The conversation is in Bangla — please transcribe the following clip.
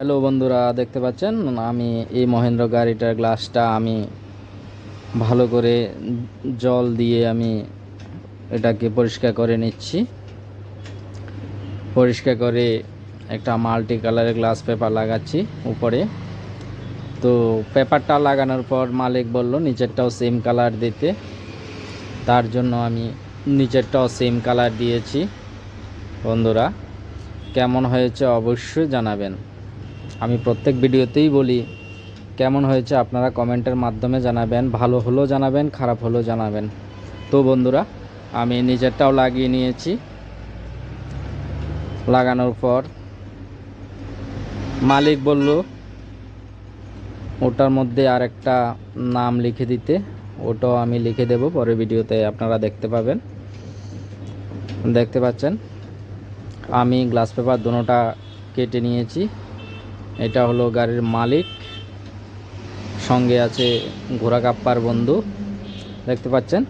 হ্যালো বন্ধুরা, দেখতে পাচ্ছেন? আমি এই মহেন্দ্র গাড়িটার গ্লাসটা আমি ভালো করে জল দিয়ে আমি এটাকে পরিষ্কার করে নিচ্ছি। পরিষ্কার করে একটা মাল্টি কালারের গ্লাস পেপার লাগাচ্ছি উপরে। তো পেপারটা লাগানোর পর মালিক বলল, নিচেরটাও সেম কালার দিতে। তার জন্য আমি নিচেরটাও সেম কালার দিয়েছি। বন্ধুরা, কেমন হয়েছে অবশ্যই জানাবেন। আমি প্রত্যেক ভিডিওতেই বলি, কেমন হয়েছে আপনারা কমেন্টের মাধ্যমে জানাবেন, ভালো হলেও জানাবেন, খারাপ হলেও জানাবেন। তো বন্ধুরা, আমি নিজেরটাও লাগিয়ে নিয়েছি। লাগানোর পর মালিক বলল, ওটার মধ্যে আরেকটা নাম লিখে দিতে, ওটাও আমি লিখে দেব, পরের ভিডিওতে আপনারা দেখতে পাবেন। দেখতে পাচ্ছেন, আমি গ্লাস পেপার দুটোটা কেটে নিয়েছি। এটা হলো গাড়ির মালিক। সঙ্গে আছে ঘোড়া কাপ্পার বন্ধু। দেখতে পাচ্ছেন?